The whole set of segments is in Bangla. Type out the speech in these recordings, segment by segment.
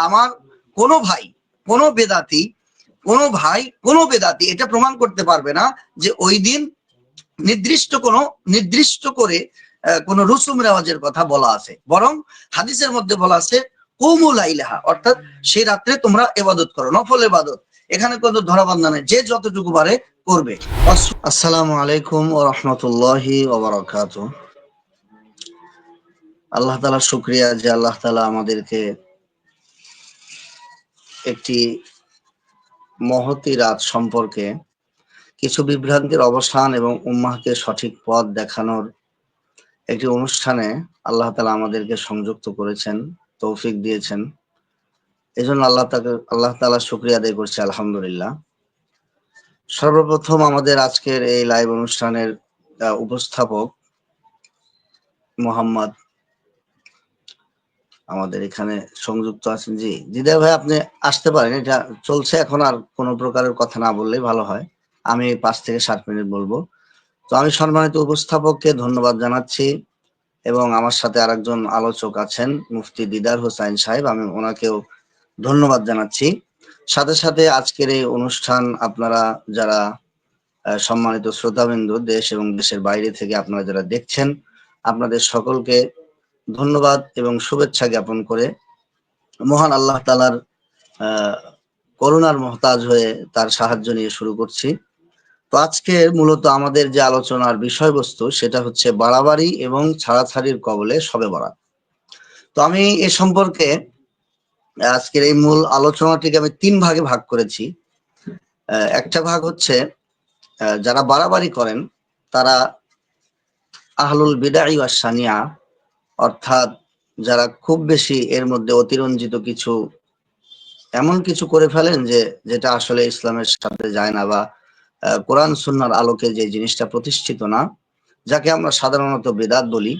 আমার কোনো ভাই, কোনো বেদাতি, কোনো ভাই, কোনো বেদাতি এটা প্রমাণ করতে পারবে না যে ওই দিন নির্দিষ্ট কোনো, নির্দিষ্ট করে কোনো রুসুম রেওয়াজের কথা বলা আছে। বরং হাদিসের মধ্যে বলা আছে কৌমুল আইলাহা অর্থাৎ সেই রাত্রে তোমরা এবাদত করো, নফল এবাদত। এখানে কোনো ধরাবান্ধা নেই, যে যতটুকু পারে করবে। আস- আসসালামু আলাইকুম ও রহমতুল্লাহি আল্লাহ তালা শুক্রিয়া যে আল্লাহ তালা আমাদেরকে একটি মহতি রাত সম্পর্কে কিছু বিভ্রান্তির অবসান এবং উম্মাহকে সঠিক পথ দেখানোর একটি অনুষ্ঠানে আল্লাহ তালা আমাদেরকে সংযুক্ত করেছেন, তৌফিক দিয়েছেন। এই জন্য আল্লাহ তাকে, আল্লাহ তালা শুক্রিয়া আদায় করছি, আলহামদুলিল্লাহ। সর্বপ্রথম আমাদের আজকের এই লাইভ অনুষ্ঠানের উপস্থাপক মোহাম্মদ আমাদের এখানে সংযুক্ত আছেন জি। দিদা ভাই, আপনি আসতে পারেন, এটা চলছে। এখন আর কোনো প্রকারের কথা না বললেই ভালো হয়। আমি পাঁচ থেকে সাত মিনিট বলব। তো আমি সম্মানিত উপস্থাপককে ধন্যবাদ জানাচ্ছি এবং আমার সাথে আরেকজন আলোচক আছেন, মুফতি দিদার হোসাইন সাহেব। আমি ওনাকেও ধন্যবাদ জানাচ্ছি। সাথে সাথে আজকের এই অনুষ্ঠান আপনারা যারা সম্মানিত শ্রোতাবিন্দু দেশ এবং দেশের বাইরে থেকে আপনারা যারা দেখছেন, আপনাদের সকলকে ধন্যবাদ এবং শুভেচ্ছা জ্ঞাপন করে মহান আল্লাহ তালার করুণার মহতাজ হয়ে তার সাহায্য নিয়ে শুরু করছি। তো আজকে মূলত আমাদের যে আলোচনার বিষয়বস্তু সেটা হচ্ছে বাড়াবাড়ি এবং ছাড়াছাড়ির কবলে সবে বরাত। তো আমি এ সম্পর্কে আজকের এই মূল আলোচনাটিকে আমি তিন ভাগে ভাগ করেছি। একটা ভাগ হচ্ছে যারা বাড়াবাড়ি করেন তারা আহলুল বিদাই ওয়া সানিয়া অর্থাৎ যারা খুব বেশি এর মধ্যে অতিরঞ্জিত কিছু এমন কিছু করে ফেলেন যে যেটা আসলে ইসলামের সাথে যায় না বা কোরআন সুন্নার আলোকে যে জিনিসটা প্রতিষ্ঠিত না, যাকে আমরা সাধারণত বেদাত বলি,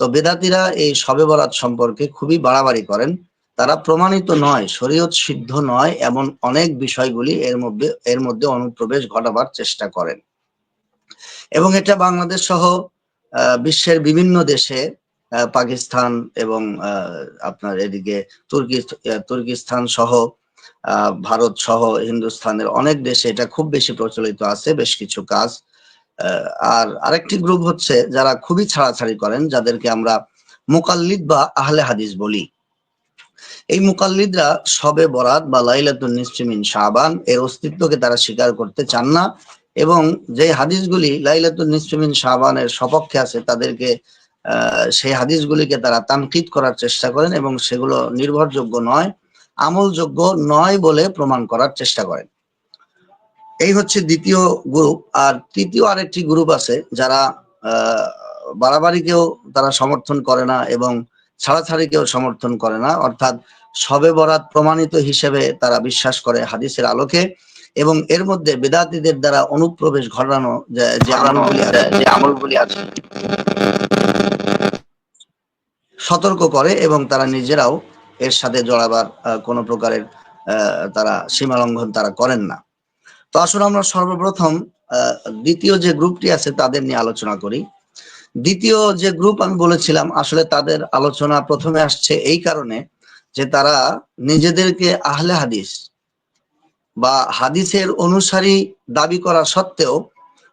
তো বেদাতিরা এই শবে বরাত সম্পর্কে খুবই বাড়াবাড়ি করেন। তারা প্রমাণিত নয়, শরীয়ত সিদ্ধ নয় এমন অনেক বিষয়গুলি এর মধ্যে এর মধ্যে অনুপ্রবেশ ঘটাবার চেষ্টা করেন। এবং এটা বাংলাদেশ সহ বিশ্বের বিভিন্ন দেশে পাকিস্তান এবং আপনার এদিকে তুর্কি তুর্কিস্তান সহ ভারত সহ হিন্দুস্থানের অনেক দেশে এটা খুব বেশি প্রচলিত আছে, বেশ কিছু কাজ। আর আরেকটি গ্রুপ হচ্ছে যারা খুবই ছাড়াছাড়ি করেন, যাদেরকে আমরা মুকাল্লিদ বা আহলে হাদিস বলি। এই মুকাল্লিদরা সবে বরাত বা লাইলাতুন নিসফিমিন শাবান, এর অস্তিত্বকে তারা স্বীকার করতে চান না এবং যে হাদিসগুলি লাইলাতুন নিসফিমিন শাবানের সপক্ষে আছে, তাদেরকে সেই হাদিসগুলিকে তারা তানকিদ করার চেষ্টা করেন এবং সেগুলো নির্ভরযোগ্য নয়, আমলযোগ্য নয় বলে প্রমাণ করার চেষ্টা করেন। এই হচ্ছে দ্বিতীয় গ্রুপ। আর তৃতীয় আরেকটি গ্রুপ আছে যারা বাড়াবাড়িকেও তারা সমর্থন করে না এবং ছাড়াছাড়িকেও সমর্থন করে না। অর্থাৎ সবে বরাত প্রমাণিত হিসেবে তারা বিশ্বাস করে হাদিসের আলোকে এবং এর মধ্যে বেদাতীদের দ্বারা অনুপ্রবেশ ঘটানো যে আমলগুলি আছে। সতর্ক করে এবং তারা নিজেরাও এর সাথে জড়াবার কোনো প্রকারের তারা সীমা লঙ্ঘন তারা করেন না। তো আসলে আমরা সর্বপ্রথম দ্বিতীয় যে গ্রুপটি আছে তাদের নিয়ে আলোচনা করি। দ্বিতীয় যে গ্রুপ আমি বলেছিলাম, আসলে তাদের আলোচনা প্রথমে আসছে এই কারণে যে তারা নিজেদেরকে আহলে হাদিস বা হাদিসের অনুসারী দাবি করা সত্ত্বেও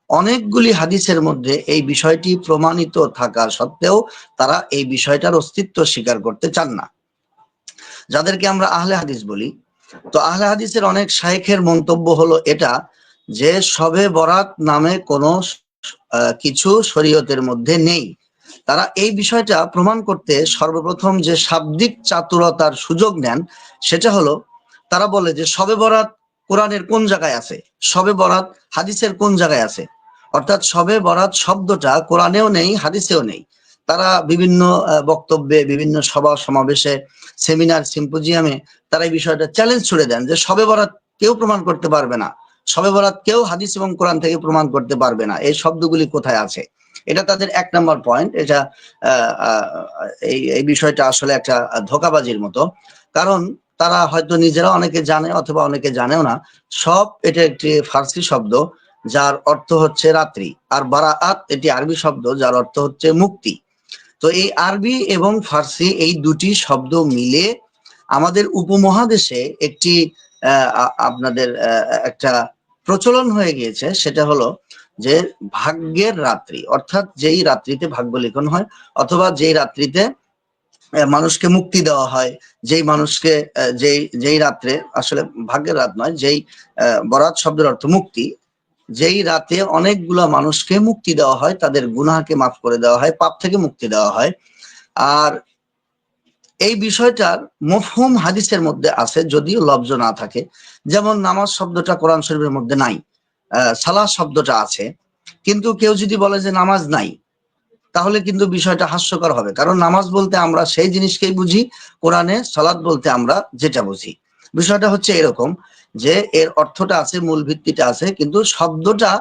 অনেকগুলি হাদিসের মধ্যে এই বিষয়টি প্রমাণিত থাকা সত্ত্বেও তারা এই বিষয়টার অস্তিত্ব স্বীকার করতে চান না। যাদেরকে আমরা আহলে হাদিস বলি, তো আহলে হাদিসের অনেক শায়েখের মন্তব্য হলো এটা যে সবে বরাত নামে কোনো কিছু শরীয়তের মধ্যে নেই। তারা এই বিষয়টা প্রমাণ করতে সর্বপ্রথম যে শাব্দিক চাতুরতার সুযোগ নেন সেটা হলো, তারা বলে যে সবে বরাত কোরআনের কোন জায়গায় আছে? সবে বরাত হাদিসের কোন জায়গায় আছে? অর্থাৎ সবে বরাত শব্দটা কোরআনেও নেই, হাদিসেও নেই। তারা বিভিন্ন বক্তব্যে, বিভিন্ন সভা সমাবেশে, সেমিনার, সিম্পোজিয়ামে তারা এই বিষয়টা চ্যালেঞ্জ ছুড়ে দেন যে সবে বরাত কেউ প্রমাণ করতে পারবে না। সবে বরাত কেউ হাদিস এবং কোরআন থেকে প্রমাণ করতে পারবে না। এই শব্দগুলি কোথায় আছে? এটা তাদের এক নম্বর পয়েন্ট এটা এই বিষয়টা আসলে একটা ধোকাবাজির মতো। কারণ তারা হয়তো নিজেরা অনেকে জানে অথবা অনেকে জানেও না। সব এটা একটি ফার্সি শব্দ, যার অর্থ হচ্ছে রাত্রি। আর বারাআত এটি আরবি শব্দ, যার অর্থ হচ্ছে মুক্তি। তো এই আরবি এবং ফার্সি এই দুটি শব্দ মিলে আমাদের উপমহাদেশে একটি আপনাদের একটা প্রচলন হয়ে গিয়েছে। সেটা হলো যে ভাগ্যের রাত্রি, অর্থাৎ যেই রাত্রিতে ভাগ্য লিখন হয়, অথবা যেই রাত্রিতে মানুষকে মুক্তি দেওয়া হয়। যেই মানুষকে যেই যেই রাত্রে, আসলে ভাগ্যের রাত নয়, যেই বরাত শব্দের অর্থ মুক্তি, যেই রাতে অনেকগুলা মানুষকে মুক্তি দেওয়া হয়, তাদের গুনাহকে মাফ করে দেওয়া হয়, পাপ থেকে মুক্তি দেওয়া হয়। আর এই বিষয়টার মফহুম হাদিসের মধ্যে আছে, যদিও লব্জ না থাকে। যেমন নামাজ শব্দটা কোরআন শরীফের মধ্যে নাই সালাহ শব্দটা আছে। কিন্তু কেউ যদি বলে যে নামাজ নাই তাহলে কিন্তু বিষয়টা হাস্যকর হবে। কারণ নামাজ বলতে আমরা সেই জিনিসকেই বুঝি, কোরআনে সালাদ বলতে আমরা যেটা বুঝি। বিষয়টা হচ্ছে এরকম যে এর অর্থটা আছে, মূল ভিত্তিটা আছে, কিন্তু শব্দটা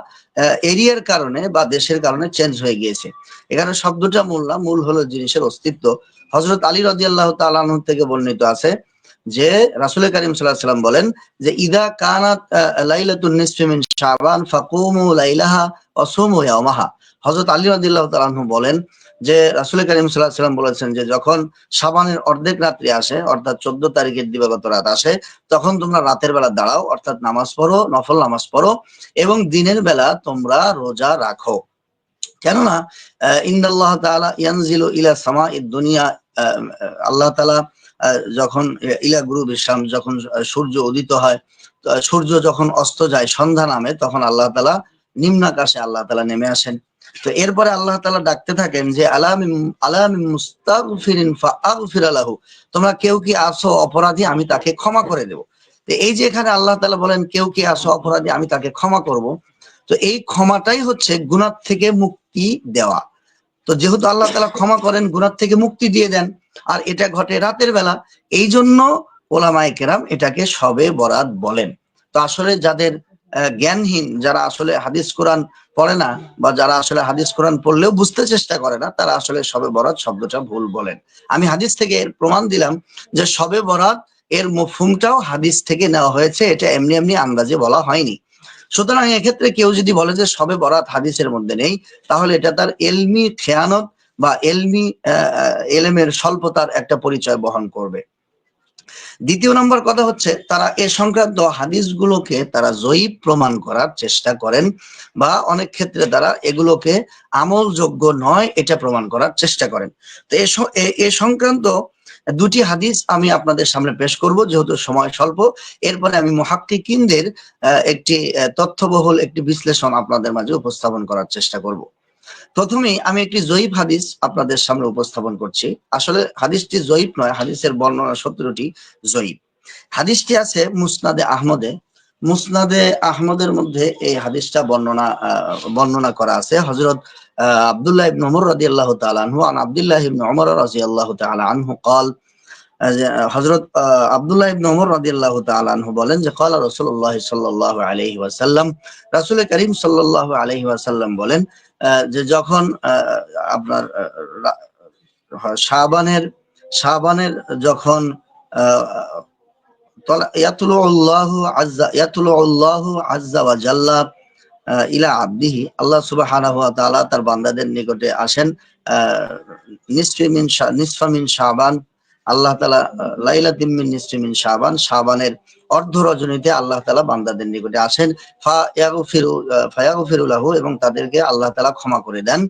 এরিয়ার কারণে বা দেশের কারণে চেঞ্জ হয়ে গিয়েছে। এখানে শব্দটা মূল না, মূল হলো জিনিসের অস্তিত্ব। হজরত আলী রাজি আল্লাহ থেকে বর্ণিত আছে যে রাসুল করিম সাল্লাম বলেন যে, ইদা কানাত লাইলাতুন নিসফি শাবান ফাকুমু লাইলাহা হযরত আলী বলেন যে রাসুল করিম সাল্লাম বলেছেন যে, যখন সাবানের অর্ধেক রাত্রি আসে, অর্থাৎ চোদ্দ তারিখের দিবাগত রাত আসে, তখন তোমরা রাতের বেলা দাঁড়াও, অর্থাৎ নামাজ পড়ো, নফল নামাজ পড়ো এবং দিনের বেলা তোমরা রোজা রাখো। কেননা ইন্দাল্লাহ তাআলা ইয়ানজিলু ইলা সামা দুনিয়া আল্লাহ তাআলা যখন ইলা গুরু বিশ্রাম যখন সূর্য উদিত হয় সূর্য যখন অস্ত যায়, সন্ধ্যা নামে, তখন আল্লাহ তালা নিম্নাকাশে আল্লাহ তালা নেমে আসেন। তো এরপরে আল্লাহ তালা ডাকতে থাকেন যে আলাহু তোমরা কেউ কি আসো অপরাধী, আমি তাকে ক্ষমা করে দেব। তো এই যে এখানে আল্লাহ তালা বলেন, কেউ কি আসো অপরাধী, আমি তাকে ক্ষমা করব। তো এই ক্ষমাটাই হচ্ছে গুণার থেকে মুক্তি দেওয়া। তো যেহেতু আল্লাহ তালা ক্ষমা করেন গুণার থেকে মুক্তি দিয়ে দেন, আর এটা ঘটে রাতের বেলা এই জন্য ওলামায় কেরাম এটাকে সবে বরাত বলেন। তো আসলে যাদের জ্ঞানহীন, যারা আসলে হাদিস কোরআন পড়ে না, বা যারা আসলে হাদিস কোরআন পড়লেও বুঝতে চেষ্টা করে না, তারা আসলে সবে বরাত শব্দটা ভুল বলেন। আমি হাদিস থেকে এর প্রমাণ দিলাম যে সবে বরাত এর মফুমটাও হাদিস থেকে নেওয়া হয়েছে, এটা এমনি এমনি আন্দাজে বলা হয়নি। সুতরাং এক্ষেত্রে কেউ যদি বলে যে সবে বরাত হাদিসের মধ্যে নেই, তাহলে এটা তার এলমি খেয়ানত বা এলমি এলেমের স্বল্পতার একটা পরিচয় বহন করবে। দ্বিতীয় নম্বর কথা হচ্ছে, তারা এ সংক্রান্ত হাদিসগুলোকে তারা জয়ীব প্রমাণ করার চেষ্টা করেন বা অনেক ক্ষেত্রে তারা এগুলোকে আমলযোগ্য নয়, এটা প্রমাণ করার চেষ্টা করেন। তো এ সংক্রান্ত দুটি হাদিস আমি আপনাদের সামনে পেশ করব, যেহেতু সময় স্বল্প। এরপরে আমি মহাক্কিকিনদের একটি তথ্যবহুল একটি বিশ্লেষণ আপনাদের মাঝে উপস্থাপন করার চেষ্টা করব। প্রথমেই আমি একটি জয়ীফ হাদিস আপনাদের সামনে উপস্থাপন করছি আসলে হাদিসটি জয়ীফ নয় হাদিসের বর্ণনা সতেরোটি জয়ীফ হাদিসটি আছে মুসনাদে আহমদে মুসনাদে আহমদের মধ্যে এই হাদিসটা বর্ণনা বর্ণনা করা আছে হজরত আব্দুল্লাহ ইবনে ওমর রাদিয়াল্লাহু তাআলা আনহু আন আব্দুল্লাহ ইবনে ওমর রাদিয়াল্লাহু তাআলা আনহু قال হযরত আব্দুল্লাহ ইবনে ওমর রাদিয়াল্লাহু তাআলা আনহু বলেন যে قال রাসূলুল্লাহ সাল্লাল্লাহু আলাইহি ওয়াসাল্লাম রাসূল করিম সাল্লাল্লাহু আলাইহি ওয়াসাল্লাম বলেন যে যখন আপনার শাবানের শাবানের যখন ইলা আব্দিহি, আল্লাহ তার বান্দাদের নিকটে আসেন নিসফি মিন নিসফা মিন শাবান আল্লাহ তালা লাইলা তিমিন নিশ্চিমিন শাবান, শাবানের অর্ধ রজনীতে আল্লাহ তালা বান্দাদের নিকটে আসেন। ফায়াগফিরুল্লাহু এবং তাদেরকে আল্লাহ তালা ক্ষমা করে দেন।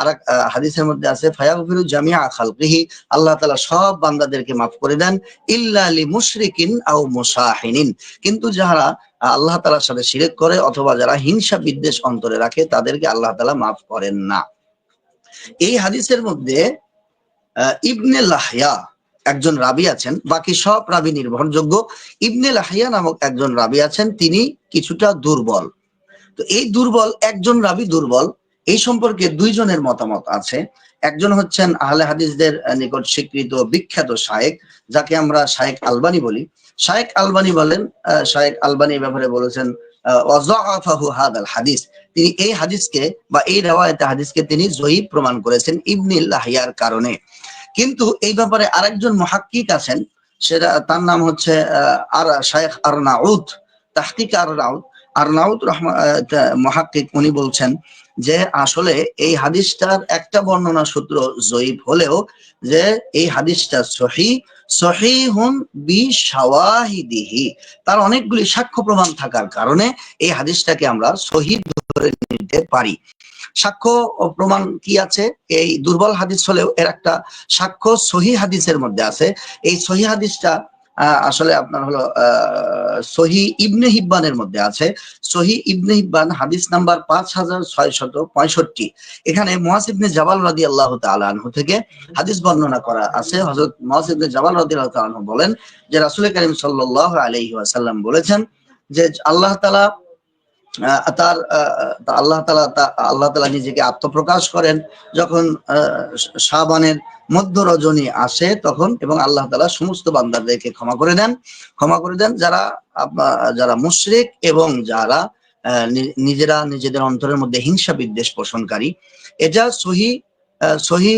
আর হাদিসের মধ্যে আছে ফায়াগফিরু জামিয়া খালকিহি, আল্লাহ তালা সব বান্দাদেরকে মাফ করে দেন। ইল্লা আলী মুশরিকিন আও মুসাহিনিন। কিন্তু যারা আল্লাহ তালার সাথে শিরেক করে অথবা যারা হিংসা বিদ্বেষ অন্তরে রাখে, তাদেরকে আল্লাহ তালা মাফ করেন না। এই হাদিসের মধ্যে ইবনে লাহিয়া একজন রাবি আছেন, বাকি সব রাবি নির্ভরযোগ্য। ইবনে লাহিয়া নামক একজন রাবি আছেন, তিনি কিছুটা দুর্বল। তো এই দুর্বল, একজন রাবি দুর্বল, এই সম্পর্কে দুইজনের মতামত আছে। একজন হচ্ছেন আহলে হাদিসদের নিকট স্বীকৃত বিখ্যাত শায়েক, যাকে আমরা শায়েক আলবানি বলি। শায়েক আলবানি বলেন শায়েক আলবানি ব্যাপারে বলেছেন হাদিস। তিনি এই হাদিসকে বা এই রেওয়ায়তে হাদিসকে তিনি জয়ীব প্রমাণ করেছেন ইবনিল লাহিয়ার কারণে। কিন্তু এই ব্যাপারে আরেকজন মহাক্কিক আছেন, সেটা তার নাম হচ্ছে শায়েখ আর নাউদ আর আর নাউদ রহমান মহাক্কিক, উনি বলছেন যে আসলে এই হাদিসটার একটা বর্ণনা সূত্র জয়ীব হলেও যে এই হাদিসটা সহি, সহিহুন বি শাওয়াহিদিহি তার অনেকগুলি সাক্ষ্য প্রমাণ থাকার কারণে এই হাদিসটাকে আমরা সহি ধরে নিতে পারি। সাক্ষ্য প্রমাণ কি আছে? এই দুর্বল হাদিস হলেও এর একটা সাক্ষ্য সহি হাদিসের মধ্যে আছে। এই সহি হাদিসটা আসলে আপনার হলো সহি ইবনে হিব্বানের মধ্যে আছে। সহি ইবনে হিব্বান হাদিস নাম্বার পাঁচ হাজার ছয় শত পঁয়ষট্টি। এখানে মুয়াজ ইবনে জাবাল রাদি আল্লাহ আনহু থেকে হাদিস বর্ণনা করা আছে। হজরত মুয়াজ ইবনে জাবাল রাদি আল্লাহ বলেন যে রাসূল করিম সাল্লাল্লাহু আলাইহি ওয়াসাল্লাম বলেছেন যে আল্লাহ আহ, তার আল্লাহ তালা আল্লাহ তালা নিজেকে আত্মপ্রকাশ করেন। যখন আহ, শাবানের মধ্য রজনী আসে তখন এবং আল্লাহ তালা সমস্ত বান্দাদেরকে ক্ষমা করে দেন। ক্ষমা করে দেন যারা যারা মুশরিক এবং যারা নিজেরা নিজেদের অন্তরের মধ্যে হিংসা বিদ্বেষ পোষণকারী। এটা সহি সহি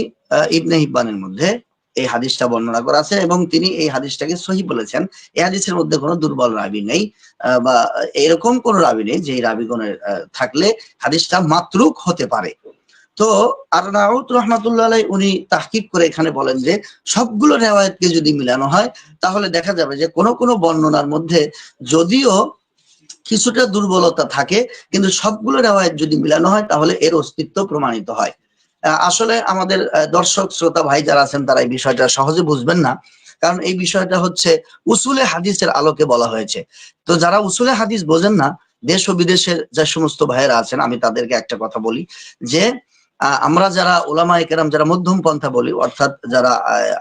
ইবনে হিব্বানের মধ্যে এই হাদিসটা বর্ণনা করা আছে এবং তিনি এই হাদিসটাকে সহি বলেছেন। এই হাদিসের মধ্যে কোনো দুর্বল রাবি নেই বা এরকম কোন রাবি নেই যে রাবিগণের থাকলে হাদিসটা মাতরুক হতে পারে। তো আর নাউত রহমাতুল্লাহ উনি তাহকিক করে এখানে বলেন যে, সবগুলো রেওয়ায়তকে যদি মিলানো হয়, তাহলে দেখা যাবে যে কোন কোন বর্ণনার মধ্যে যদিও কিছুটা দুর্বলতা থাকে, কিন্তু সবগুলো রেওয়ায়ত যদি মিলানো হয়, তাহলে এর অস্তিত্ব প্রমাণিত হয়। আসলে আমাদের দর্শক শ্রোতা ভাই যারা আছেন তারা এই বিষয়টা সহজে বুঝবেন না। কারণ এই বিষয়টা হচ্ছে উসুলে হাদিসের আলোকে বলা হয়েছে। তো যারা উসুলে হাদিস বোঝেন না দেশ ও বিদেশের যে সমস্ত ভাইয়েরা আছেন আমি তাদেরকে একটা কথা বলি যে আমরা যারা ওলামা কেরাম যারা মধ্যম পন্থা বলি অর্থাৎ যারা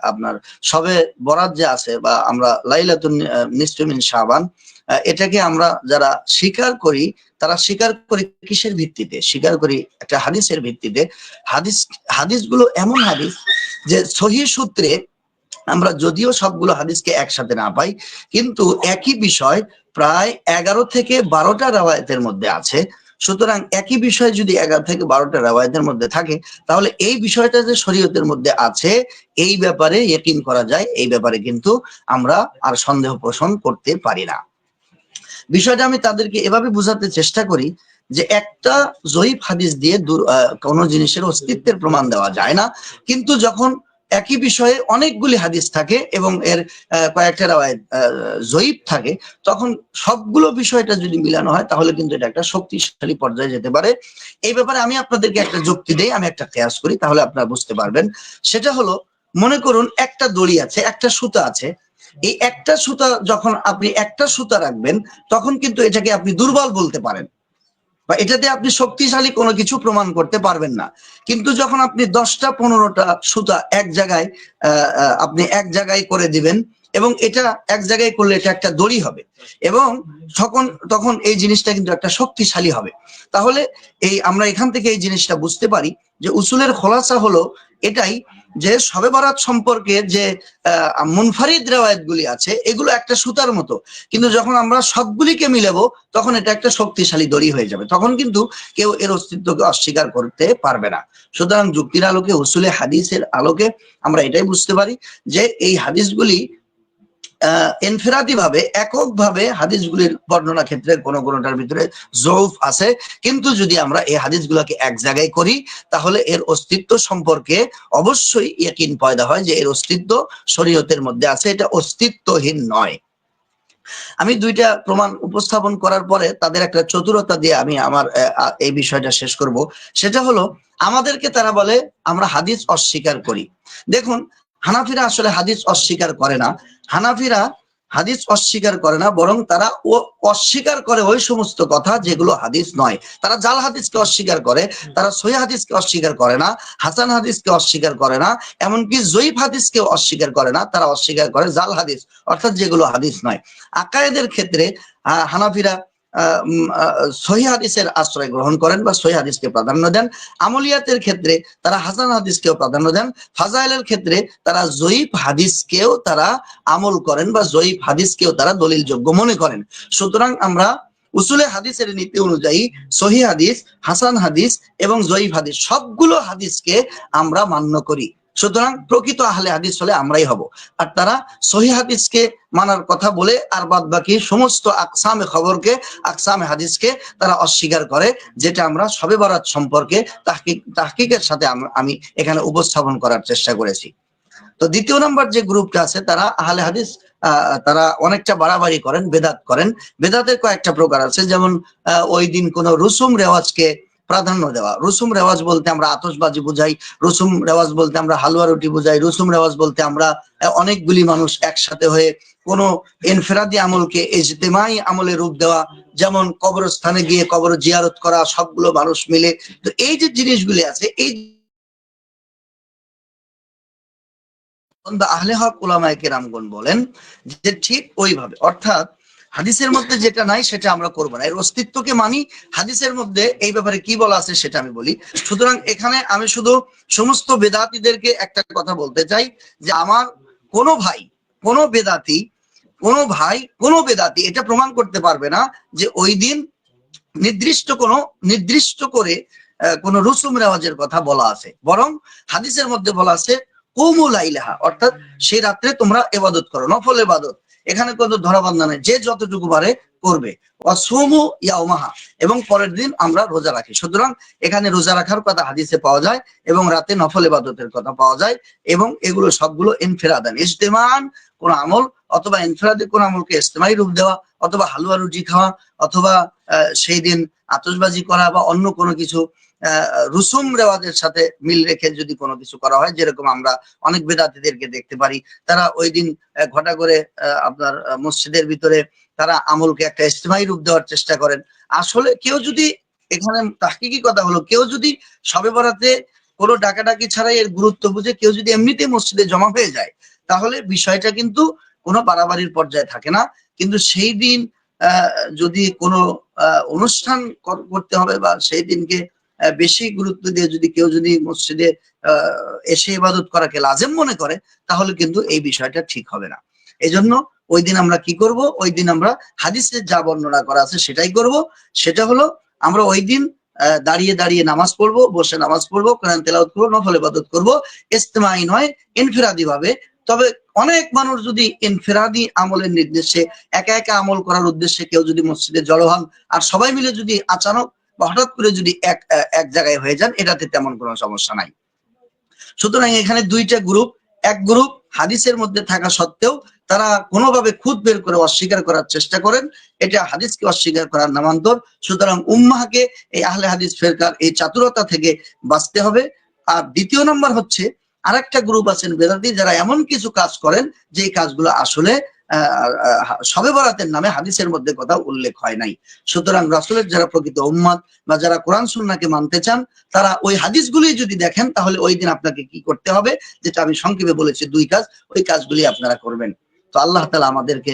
আপনার সবে বরাত যে আছে বা আমরা লাইলাতুন নিশ্চমিন শাবান আহ, এটাকে আমরা যারা স্বীকার করি তারা স্বীকার করি কিসের ভিত্তিতে? স্বীকার করি একটা হাদিসের ভিত্তিতে। হাদিস, হাদিসগুলো এমন হাদিস যে সহি সূত্রে আমরা যদিও সবগুলো হাদিসকে একসাথে না পাই, কিন্তু একই বিষয় প্রায় এগারো থেকে বারোটা রেওয়ায়তের মধ্যে আছে। সুতরাং একই বিষয় যদি এগারো থেকে বারোটা রেওয়ায়তের মধ্যে থাকে, তাহলে এই বিষয়টা যে শরীয়তের মধ্যে আছে, এই ব্যাপারে ইয়কিন করা যায়, এই ব্যাপারে কিন্তু আমরা আর সন্দেহ পোষণ করতে পারি না। বিষয়টা আমি তাদেরকে এভাবে বোঝাতে চেষ্টা করি যে একটা জয়ীফ হাদিস দিয়ে কোনো জিনিসের অস্তিত্বের প্রমাণ দেওয়া যায় না। কিন্তু যখন একই বিষয়ে অনেকগুলি হাদিস থাকে এবং এর কয়েকটা রাওয়ায়ত জয়ীব থাকে, তখন সবগুলো বিষয়টা যদি মিলানো হয় তাহলে কিন্তু এটা একটা শক্তিশালী পর্যায়ে যেতে পারে। এই ব্যাপারে আমি আপনাদেরকে একটা যুক্তি দেই, আমি একটা কেয়াস করি, তাহলে আপনারা বুঝতে পারবেন। সেটা হলো, মনে করুন একটা দড়ি আছে, একটা সুতা আছে এই একটা সুতা যখন আপনি একটা সুতা রাখবেন, তখন কিন্তু এটাকে আপনি দুর্বল বলতে পারেন। বা এটাতে আপনি শক্তিশালী কোনো কিছু প্রমাণ করতে পারবেন না। কিন্তু যখন আপনি দশটা, পনেরোটা সুতা এক জায়গায় আপনি এক জায়গায় করে দিবেন এবং এটা এক জায়গায় করলে এটা একটা দড়ি হবে এবং তখন তখন এই জিনিসটা কিন্তু একটা শক্তিশালী হবে। তাহলে এই, আমরা এখান থেকে এই জিনিসটা বুঝতে পারি যে উসুলের খোলাসা হলো এটাই যে সবে বরাত সম্পর্কে যে মুনফারিদ রেওয়ায়তগুলি আছে, এগুলো একটা সুতার মতো। কিন্তু যখন আমরা সবগুলিকে মিলাবো, তখন এটা একটা শক্তিশালী দড়ি হয়ে যাবে। তখন কিন্তু কেউ এর অস্তিত্বকে অস্বীকার করতে পারবে না। সুতরাং যুক্তির আলোকে, উসুলে হাদিসের আলোকে আমরা এটাই বুঝতে পারি যে, এই হাদিসগুলি আহ এনফেরাদি ভাবে একক ভাবে হাদিসগুলির বর্ণনা ক্ষেত্রে কোনো কোনোটার ভিতরে জৌফ আছে। কিন্তু যদি আমরা এই হাদিসগুলোকে এক জায়গায় করি, তাহলে এর অস্তিত্ব সম্পর্কে অবশ্যই ইয়াকিন পয়দা হয় যে এর অস্তিত্ব শরীয়তের মধ্যে আছে, এটা অস্তিত্বহীন নয়। আমি দুইটা প্রমাণ উপস্থাপন করার পরে তাদের একটা চতুরতা দিয়ে আমি আমার এই বিষয়টা শেষ করব। সেটা হলো, আমাদেরকে তারা বলে, আমরা হাদিস অস্বীকার করি। দেখুন হানাফিরা আসলে হাদিস অস্বীকার করে না। হানাফিরা হাদিস অস্বীকার করে না বরং তারা ও অস্বীকার করে ওই সমস্ত কথা যেগুলো হাদিস নয়। তারা জাল হাদিসকে অস্বীকার করে তারা সহি হাদিসকে অস্বীকার করে না হাসান হাদিসকে অস্বীকার করে না এমনকি জয়ীফ হাদিসকে অস্বীকার করে না তারা অস্বীকার করে জাল হাদিস অর্থাৎ যেগুলো হাদিস নয়। আকায়েদের ক্ষেত্রে আহ, হানাফিরা সহি হাদিসের আশ্রয় গ্রহণ করেন বা সহি হাদিসকে প্রাধান্য দেন। আমলিয়াতের ক্ষেত্রে তারা হাসান হাদিসকেও প্রাধান্য দেন। ফাজাইলের ক্ষেত্রে তারা জয়ীফ হাদিসকেও তারা আমল করেন বা জয়ীফ হাদিসকেও তারা দলিল যোগ্য মনে করেন। সুতরাং আমরা উসুলে হাদিসের নীতি অনুযায়ী সহি হাদিস, হাসান হাদিস এবং জয়ীফ হাদিস সবগুলো হাদিসকে আমরা মান্য করি। সুতরাং প্রকৃত আহলে হাদিস হলে আমরাই হব। আর তারা সহি হাদিসকে মানার কথা বলে আর বাদ বাকি সমস্ত আকসামে খবরকে, আকসামে হাদিসকে তারা অস্বীকার করে, যেটা আমরা সবে বরাত সম্পর্কে তাহকিক, তাহকিকের সাথে আমি এখানে উপস্থাপন করার চেষ্টা করেছি। তো দ্বিতীয় নম্বর যে গ্রুপটা আছে, তারা আহলে হাদিস তারা অনেকটা বাড়াবাড়ি করেন, বেদাত করেন। বেদাতের কয়েকটা প্রকার আছে, যেমন ওই দিন কোন রুসুম রেওয়াজকে প্রাধান্য দেওয়া। রুসুম রেওয়াজ বলতে আমরা আতশবাজি বুঝাই রসুম রেওয়াজ বলতে আমরা হালুয়া রুটি বুঝাই রসুম রেওয়াজ বলতে আমরা অনেকগুলি মানুষ একসাথে হয়ে কোন ইনফেরাদি আমলকে ইজতেমাই আমলে রূপ দেওয়া, যেমন কবরস্থানে গিয়ে কবর জিয়ারত করা, সবগুলো মানুষ মিলে। তো এই যে জিনিসগুলি আছে, এই আহলে হক ওলামায়ে কেরামগণ বলেন যে ঠিক ওইভাবে, অর্থাৎ হাদিসের মধ্যে যেটা নাই, সেটা আমরা করব না। এর অস্তিত্বকে মানি, হাদিসের মধ্যে এই ব্যাপারে কি বলা আছে সেটা আমি বলি। সুতরাং এখানে আমি শুধু সমস্ত বেদাতীদেরকে একটা কথা বলতে চাই যে আমার কোন ভাই, কোন বেদাতি, কোন ভাই, কোন বেদাতি এটা প্রমাণ করতে পারবে না যে ওই দিন নির্দিষ্ট কোনো, নির্দিষ্ট করে কোনো রুসুম রেওয়াজের কথা বলা আছে। বরং হাদিসের মধ্যে বলা আছে কৌমুল আইলাহা অর্থাৎ সেই রাত্রে তোমরা এবাদত করো, নফল এবাদত। এখানে কোনো ধরাবান্ধা নেই, যে যতটুকু পারে করবে। এবং পরের দিন আমরা রোজা রাখি। সুতরাং এখানে রোজা রাখার কথা হাদিসে পাওয়া যায়, এবং রাতে নফল এবাদতের কথা পাওয়া যায়, এবং এগুলো সবগুলো ইনফেরাদান, ইজতেমান কোন আমল, অথবা ইনফেরাদি কোন আমলকে ইজতেমাই রূপ দেওয়া, অথবা হালুয়া রুটি খাওয়া, অথবা সেই দিন আতশবাজি করা বা অন্য কোনো কিছু রুসুম রেওয়াজের সাথে মিল রেখে যদি কোনো কিছু করা হয়, যেরকম আমরা অনেক বেদাতিদেরকে দেখতে পারি, তারা ওই দিন ঘটা করে আপনার মসজিদের ভিতরে তারা আমলকে একটা ইস্তেমাই রূপ দেওয়ার চেষ্টা করেন। আসলে কেউ যদি এখানে তাহকিকি কথা হলো, কেউ যদি সবে বরাতে কোনো ডাকাডাকি ছাড়াই এর গুরুত্ব বুঝে, কেউ যদি এমনিতে মসজিদে জমা হয়ে যায়, তাহলে বিষয়টা কিন্তু কোনো বাড়াবাড়ির পর্যায়ে থাকে না। কিন্তু সেই দিন যদি কোনো অনুষ্ঠান কর- করতে হবে বা সেই দিনকে বেশি গুরুত্ব দিয়ে যদি কেউ যদি মসজিদে এসে ইবাদত করাকে লাজেম মনে করে, তাহলে কিন্তু এই বিষয়টা ঠিক হবে না। এজন্য ওই দিন আমরা কি করব? ওই দিন আমরা হাদিসে যা বর্ণনা করা আছে সেটাই করব। সেটা হলো আমরা ওই দিন দাঁড়িয়ে দাঁড়িয়ে নামাজ পড়ব, বসে নামাজ পড়ব, কোরআন তেলাওয়াত করব, নফল ইবাদত করব, ইস্তেমাই নয়, ইনফিরাদি ভাবে। তবে অনেক মানুষ যদি ইনফিরাদি আমলের নির্দেশে, একা একা আমল করার উদ্দেশ্যে কেউ যদি মসজিদে জড়ো হন, আর সবাই মিলে যদি আচানক বা হঠাৎ করে যদি এক এক জায়গায় হয়ে যান, এটাতে তেমন কোনো সমস্যা নাই। সুতরাং এখানে দুইটা গ্রুপ এক গ্রুপ হাদিসের মধ্যে থাকা সত্ত্বেও তারা কোনোভাবে খুদ বের করে অস্বীকার করার চেষ্টা করেন, এটা হাদিসকে অস্বীকার করার নামান্তর। সুতরাং উম্মাহকে এই আহলে হাদিস ফেরকার এই চাতুরতা থেকে বাঁচতে হবে। আর দ্বিতীয় নম্বর হচ্ছে, আরেকটা গ্রুপ আছেন বেদাতি, যারা এমন কিছু কাজ করেন যে কাজগুলো আসলে সবে বরাতের নামে হাদিসের মধ্যে কথা উল্লেখ হয় নাই। সুতরাং রাসূলের যারা প্রকৃত উম্মাদ বা যারা কোরআন সুন্নাকে মানতে চান, তারা ওই হাদিসগুলি যদি দেখেন, তাহলে ওই দিন আপনাকে কি করতে হবে? যেটা আমি সংক্ষেপে বলেছি, দুই কাজ, ওই কাজগুলি আপনারা করবেন। তো আল্লাহ তালা আমাদেরকে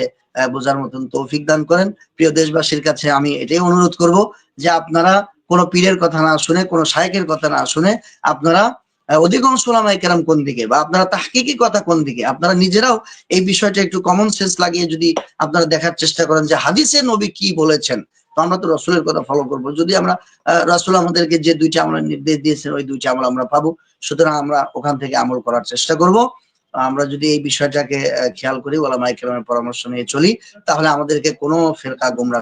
বোঝার মতন তৌফিক দান করেন। প্রিয় দেশবাসীর কাছে আমি এটাই অনুরোধ করব যে আপনারা কোনো পীরের কথা না শুনে, কোনো শায়কের কথা না শুনে আপনারা অধিকাংশ ওলামায়ে কেরাম কোন দিকে? বা আপনারা তাহকিকি কথা কোন দিকে? আপনারা নিজেরাও এই বিষয়টা একটু কমন সেন্স লাগিয়ে যদি আপনারা দেখার চেষ্টা করেন যে হাদিসে নবী কি বলেছেন? তো আমরা তো রসুলের কথা ফলো করব। যদি আমরা রাসূল আমাদেরকে যে দুইটা আমলের নির্দেশ দিয়েছেন, ওই দুইটা আমল আমরা পাবো। সুতরাং আমরা ওখান থেকে আমল করার চেষ্টা করব। আমরা যদি এই বিষয়টাকে খেয়াল করি ওলামায়ে কেরামের পরামর্শ নিয়ে চলি, তাহলে আমাদেরকে কোনো ফেরকা গোমরা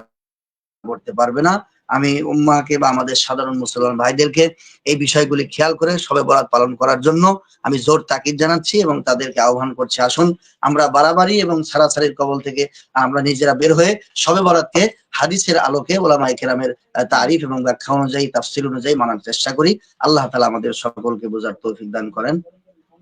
করতে পারবে না। আমি উম্মাকে বা আমাদের সাধারণ মুসলমান ভাইদেরকে এই বিষয়গুলি খেয়াল করে সবে বরাত পালন করার জন্য আমি জোর তাকিদ জানাচ্ছি এবং তাদেরকে আহ্বান করছি, আসুন আমরা বাড়াবাড়ি এবং সারাসারির কবল থেকে আমরা নিজেরা বের হয়ে সবে বরাতকে হাদিসের আলোকে ওলামাই কেরামের তারিফ এবং ব্যাখ্যা অনুযায়ী তাফসিল অনুযায়ী মানার চেষ্টা করি। আল্লাহ তালা আমাদের সকলকে বোঝার তৌফিক দান করেন।